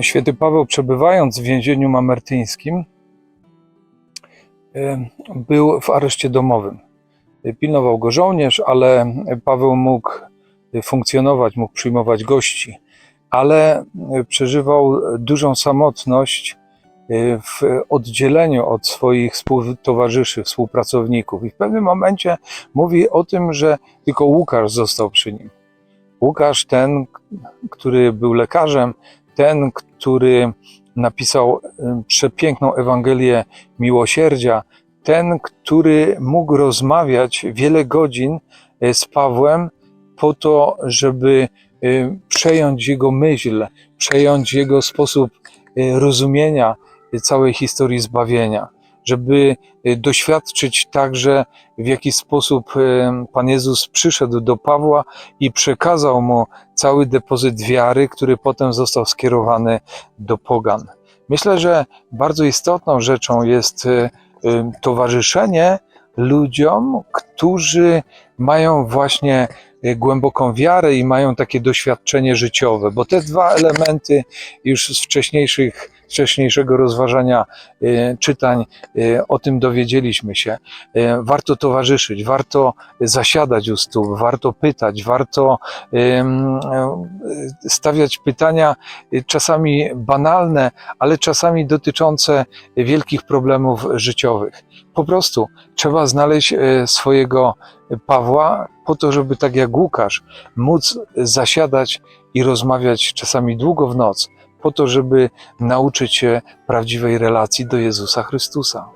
Święty Paweł, przebywając w więzieniu mamertyńskim, był w areszcie domowym. Pilnował go żołnierz, ale Paweł mógł funkcjonować, mógł przyjmować gości, ale przeżywał dużą samotność w oddzieleniu od swoich współtowarzyszy, współpracowników. I w pewnym momencie mówi o tym, że tylko Łukasz został przy nim. Łukasz, ten, który był lekarzem, ten, który napisał y, przepiękną Ewangelię miłosierdzia, ten, który mógł rozmawiać wiele godzin y, z Pawłem po to, żeby y, przejąć jego myśl, przejąć jego sposób y, rozumienia całej historii zbawienia, żeby y, doświadczyć także, w jaki sposób y, Pan Jezus przyszedł do Pawła i przekazał mu cały depozyt wiary, który potem został skierowany do pogan. Myślę, że bardzo istotną rzeczą jest y, towarzyszenie ludziom, którzy mają właśnie głęboką wiarę i mają takie doświadczenie życiowe, bo te dwa elementy już z wcześniejszych, wcześniejszego rozważania y, czytań y, o tym dowiedzieliśmy się. Y, Warto towarzyszyć, warto zasiadać u stóp, warto pytać, warto stawiać pytania czasami banalne, ale czasami dotyczące wielkich problemów życiowych. Po prostu trzeba znaleźć e, swojego Pawła po to, żeby tak jak Łukasz móc zasiadać i rozmawiać czasami długo w noc, po to, żeby nauczyć się prawdziwej relacji do Jezusa Chrystusa.